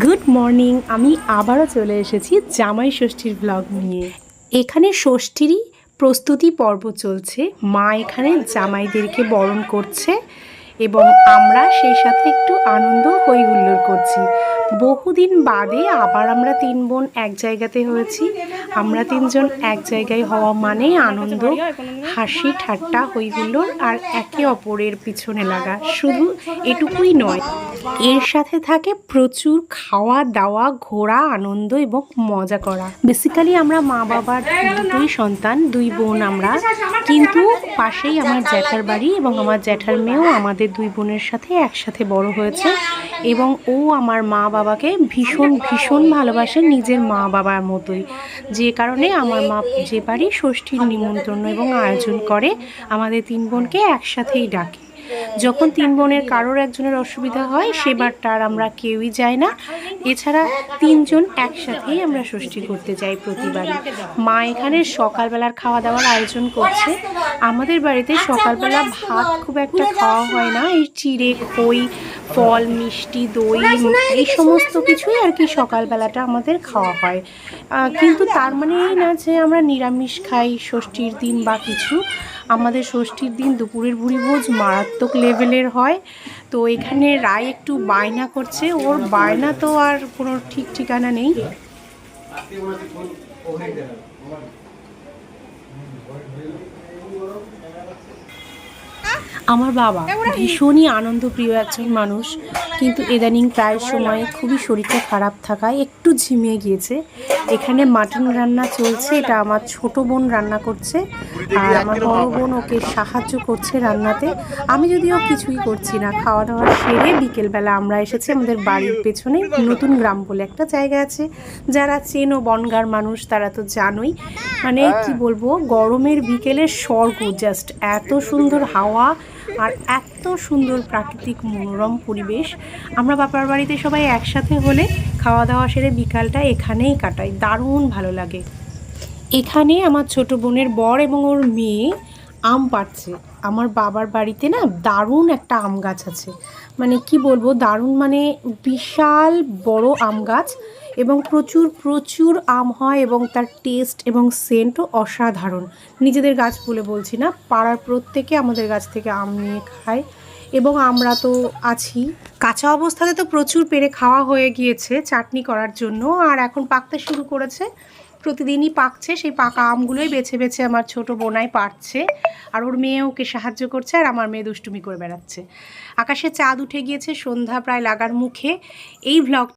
Good morning, আমি আবারও চলে এসেছি জামাই ষষ্ঠীর ব্লগ নিয়ে। এখানে ষষ্ঠীরই প্রস্তুতি পর্ব চলছে। মা এখানে জামাইদেরকে বরণ করছে এবং আমরা সেই সাথে একটু আনন্দ হই হুল্লোড় করছি। বহুদিন বাদে আবার আমরা তিন বোন এক জায়গাতে হয়েছি। আমরা তিনজন এক জায়গায় হওয়া মানে আনন্দ, হাসি, ঠাট্টা হই হুল্লোড় আর একে অপরের পিছনে লাগা। শুধু এটুকুই নয়, এর সাথে থাকে প্রচুর খাওয়া দাওয়া, ঘোরা, আনন্দ এবং মজা করা। বেসিক্যালি আমরা মা বাবার দুই সন্তান, দুই বোন আমরা। কিন্তু পাশেই আমার জ্যাঠার বাড়ি এবং আমার জ্যাঠার মেয়েও আমাদের দুই বোনের সাথে একসাথে বড় হয়েছে এবং ও আমার মা বাবাকে ভীষণ ভীষণ ভালোবাসে নিজের মা বাবার মতোই। যে কারণে আমার মা যে বাড়ি ষষ্ঠীর নিমন্ত্রণ এবং আয়োজন করে, আমাদের তিন বোনকে একসাথেই ডাকে। যখন তিন বোনের কারোর একজনের অসুবিধা হয় সেবার তার আমরা কেউই যাই না। এছাড়া তিনজন একসাথেই আমরা ষষ্ঠী করতে যাই প্রতিবারই। মা এখানে সকালবেলার খাওয়া দাওয়ার আয়োজন করছে। আমাদের বাড়িতে সকালবেলা ভাত খুব একটা খাওয়া হয় না। এই চিড়ে খই ফল মিষ্টি দই এই সমস্ত কিছুই আর কি সকালবেলাটা আমাদের খাওয়া হয়। কিন্তু তার মানে এই না যে আমরা নিরামিষ খাই ষষ্ঠীর দিন বা কিছু আমাদের ষষ্ঠীর দিন দুপুরের ভুড়িভোজ মারাত্মক লেভেলের হয়। তো এখানে রায় একটু বায়না করছে ওর বায়না তো আর কোনো ঠিক ঠিকানা নেই। আমার বাবা ভীষণই আনন্দপ্রিয় একজন মানুষ কিন্তু ইদানিং প্রায় সময় খুবই শরীরটা খারাপ থাকায় একটু ঝিমিয়ে গিয়েছে। এখানে মাটন রান্না চলছে এটা আমার ছোট বোন রান্না করছে আর আমার বড় বোন ওকে সাহায্য করছে রান্নাতে। আমি যদিও কিছুই করছি না খাওয়া দাওয়া সেরে বিকেলবেলা আমরা এসেছি আমাদের বাড়ির পেছনে নতুন গ্রাম বলে একটা জায়গা আছে। যারা চেনো বনগার মানুষ তারা তো জানোই মানে কি বলব গরমের বিকেলের স্বর্গ জাস্ট এত সুন্দর হাওয়া আর এত সুন্দর প্রাকৃতিক মনোরম পরিবেশ। আমরা বাপার বাড়িতে সবাই একসাথে হলে খাওয়া দাওয়া সেরে বিকালটা এখানেই কাটাই। দারুণ ভালো লাগে। এখানে আমার ছোট বোনের বর এবং ওর মেয়ে আম পাড়ছে। আমার বাবার বাড়িতে না দারুণ একটা আম গাছ আছে। মানে কি বলব, দারুণ মানে বিশাল বড় আম গাছ এবং প্রচুর প্রচুর আম হয় এবং তার টেস্ট এবং সেন্টও অসাধারণ। নিজেদের গাছ বলে বলছি না, পাড়ার প্রত্যেকে আমাদের গাছ থেকে আম নিয়ে খায় এবং আমরা তো আছি। কাঁচা অবস্থাতে তো প্রচুর পেরে খাওয়া হয়ে গিয়েছে চাটনি করার জন্য, আর এখন পাকতে শুরু করেছে। প্রতিদিনই পাকছে, সেই পাকা আমগুলোই বেছে বেছে আমার ছোট বোনাই পারছে। আর ওর মেয়ে ওকে সাহায্য করছে আর আমার মেয়ে দুষ্টুমি করে বেড়াচ্ছে। আকাশে চাঁদ উঠে গিয়েছে, সন্ধ্যা প্রায় লাগার মুখে। এই ভ্লগ